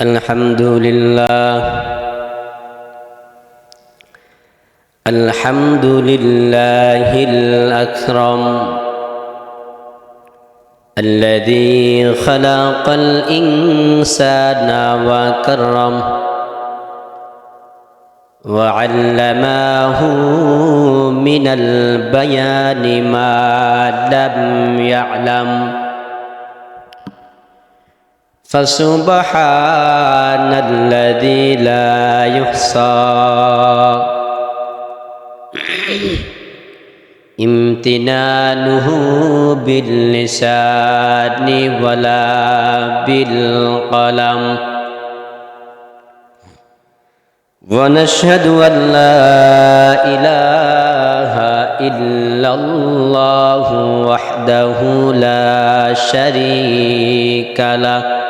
الحمد لله الحمد لله الأكرم الذي خلق الإنسان وكرم. وعلماه من البيان ما لم يعلم. فسبحان الذي لا يحصى. امتنانه باللسان ولا بالقلم. ونشهد أن لا إله إلا الله وحده لا شريك له.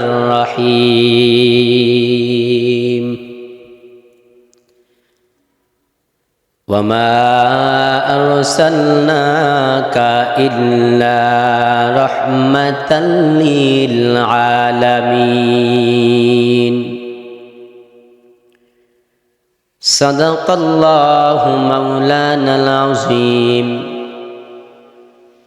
الرحيم. وما أرسلناك إلا رحمة للعالمين. صدق الله مولانا العظيم.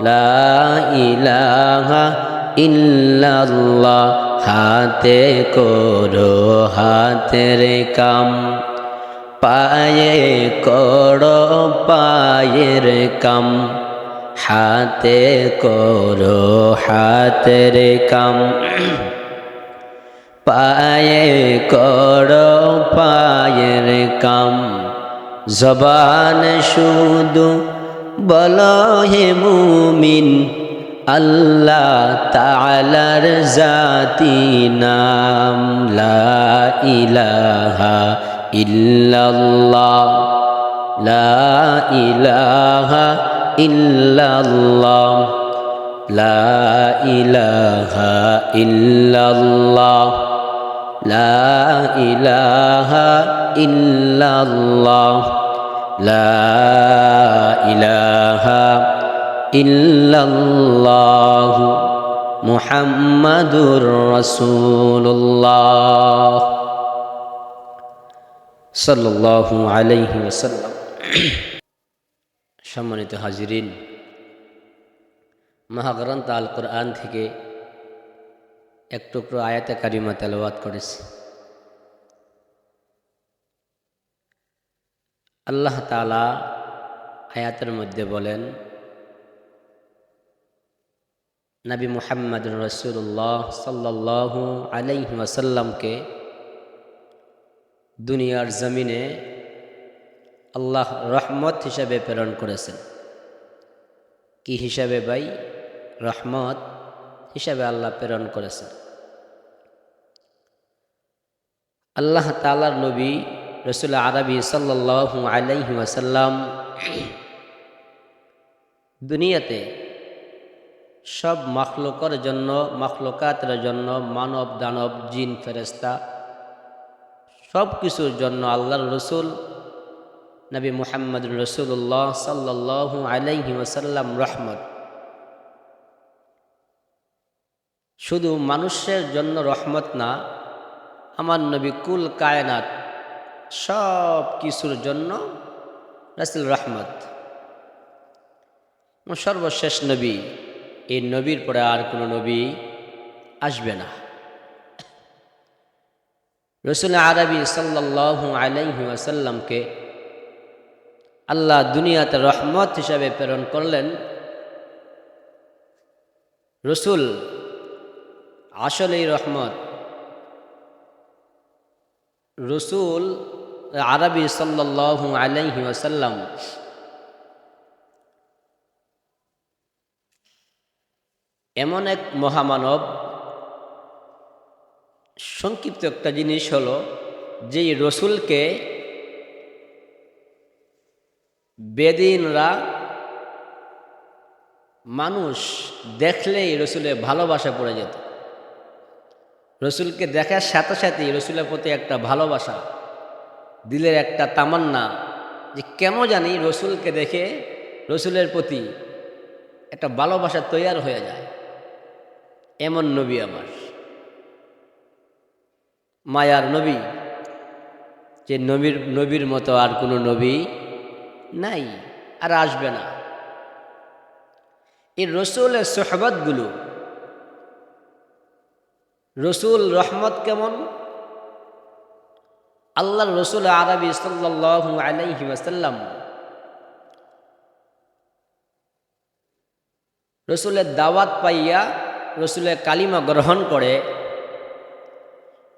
লা ইলাহা ইল্লাল্লাহ, হাতে করো হাতের কাম। পায়ে করো পায়ের কাম। হাতে করো হাতের কাম। পায়ে করো পায়ের কাম। জবান শুধু বলো হে মুমিন, আল্লাহ তালার জাতি নাম লা ইলাহা ইল্লাল্লাহ। লা ইলাহা ইল্লাল্লাহ। লা ইলাহা ইল্লাল্লাহ। লা লা ইলাহা ইল্লাল্লাহ মুহাম্মাদুর রাসূলুল্লাহ সাল্লাল্লাহু আলাইহি ওয়াসাল্লাম। সম্মানিত হাজিরিন, মহাগ্রন্থ আল কোরআন থেকে এক টুকরো আয়াতে কারিমা তেলাওয়াত করেছি। আল্লাহ তালা আয়াতের মধ্যে বলেন, নবী মুহাম্মদ রসুল্লাহ সাল্লাল্লাহু আলাইহি ওয়াসাল্লামকে দুনিয়ার জমিনে আল্লাহ রহমত হিসাবে প্রেরণ করেছেন। কি হিসাবে ভাই? রহমত হিসাবে আল্লাহ প্রেরণ করেছেন। আল্লাহ তালার নবী রসুল আরবি সাল্লাল্লাহু আলাইহি ওয়াসাল্লাম দুনিয়াতে সব মাখলুকর জন্য, মাখলুকাতের জন্য, মানব, দানব, জিন ফেরেস্তা সব কিছুর জন্য আল্লাহর রসুল, নবী মুহাম্মদ রসুল্লাহ সাল্লাল্লাহু আলাইহি ওয়াসাল্লাম রহমত। শুধু মানুষের জন্য রহমত না, আমার নবী কুল কায়নাত সব কিছুর জন্য রাসুল রহমত। সর্বশেষ নবী, এই নবীর পরে আর কোনো নবী আসবে না। রসুল আরবি সাল্লাল্লাহু আলাইহি ওয়াসাল্লামকে আল্লাহ দুনিয়াতে রহমত হিসাবে প্রেরণ করলেন। রসুল আসলেই রহমত। রসুল আরবি সাল্লাল্লাহু আলাইহি ওয়াসাল্লাম। এমন এক মহামানব, সংক্ষিপ্ত একটা জিনিস হলো যে রসুলকে বেদিনরা মানুষ দেখলেই রসুলে ভালোবাসা পড়ে যেত। রসুলকে দেখার সাথে সাথেই রসুলের প্রতি একটা ভালোবাসা দিলের একটা তামান্না যে কেন জানি রসুলকে দেখে রসুলের প্রতি একটা ভালোবাসা তৈয়ার হয়ে যায়। এমন নবী আমার। মায়ার নবী। যে নবীর নবীর মতো আর কোনো নবী নাই আর আসবে না। এই রসুলের সোহবতগুলো, রসুল রহমত কেমন? আল্লাহ রসুল আরবি সাল্লাহ আলাইহি ওয়াসাল্লাম রসুলের দাওয়াত পাইয়া রসুলের কালিমা গ্রহণ করে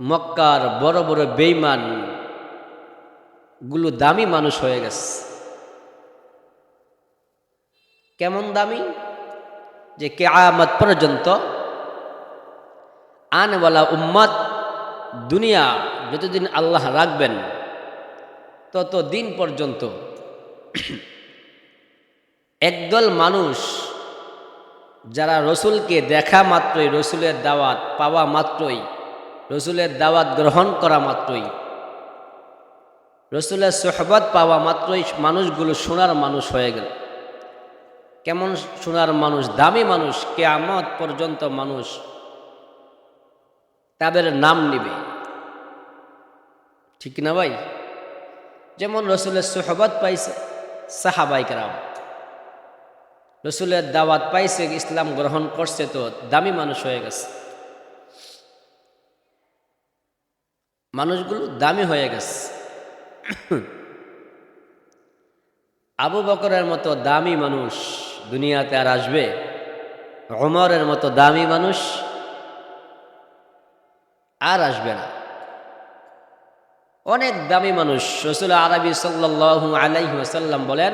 মক্কার বড় বড় বেইমানগুলো দামি মানুষ হয়ে গেছে। কেমন দামি? যে কে কেয়ামত পর্যন্ত আনওয়ালা উম্মত দুনিয়া যতদিন আল্লাহ রাখবেন তত দিন পর্যন্ত একদল মানুষ যারা রসুলকে দেখা মাত্রই, রসুলের দাওয়াত পাওয়া মাত্রই, রসুলের দাওয়াত গ্রহণ করা মাত্রই, রসুলের সোহবত পাওয়া মাত্রই মানুষগুলো সোনার মানুষ হয়ে গেল। কেমন সোনার মানুষ, দামি মানুষ, কেয়ামত পর্যন্ত মানুষ তাদের নাম নিবে। ঠিক না ভাই? যেমন রসুলের সোহবত পাইছে সাহাবাই সাহাবাইকরাম রসুলের দাওয়াত পাইছে, ইসলাম গ্রহণ করছে তো দামি মানুষ হয়ে গেছে। মানুষগুলো দামি হয়ে গেছে। আবু বকরের মতো দামি মানুষ দুনিয়াতে আর আসবে? অমরের মতো দামি মানুষ আর আসবে না। অনেক দামি মানুষ। রসুল আরবি সাল্লাহ আলাইহি আসাল্লাম বলেন,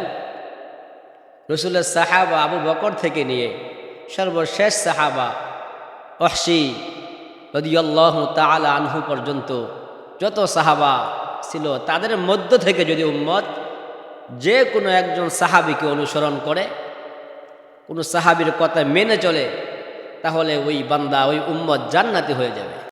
রসুলের সাহাবা আবু বকর থেকে নিয়ে সর্বশেষ সাহাবা অহসি রদিয়াল্লাহ তালা আনহু পর্যন্ত যত সাহাবা ছিল, তাদের মধ্য থেকে যদি উম্মত যে কোনো একজন সাহাবিকে অনুসরণ করে, কোনো সাহাবির কথা মেনে চলে, তাহলে ওই বান্দা, ওই উম্মত জান্নাতি হয়ে যাবে।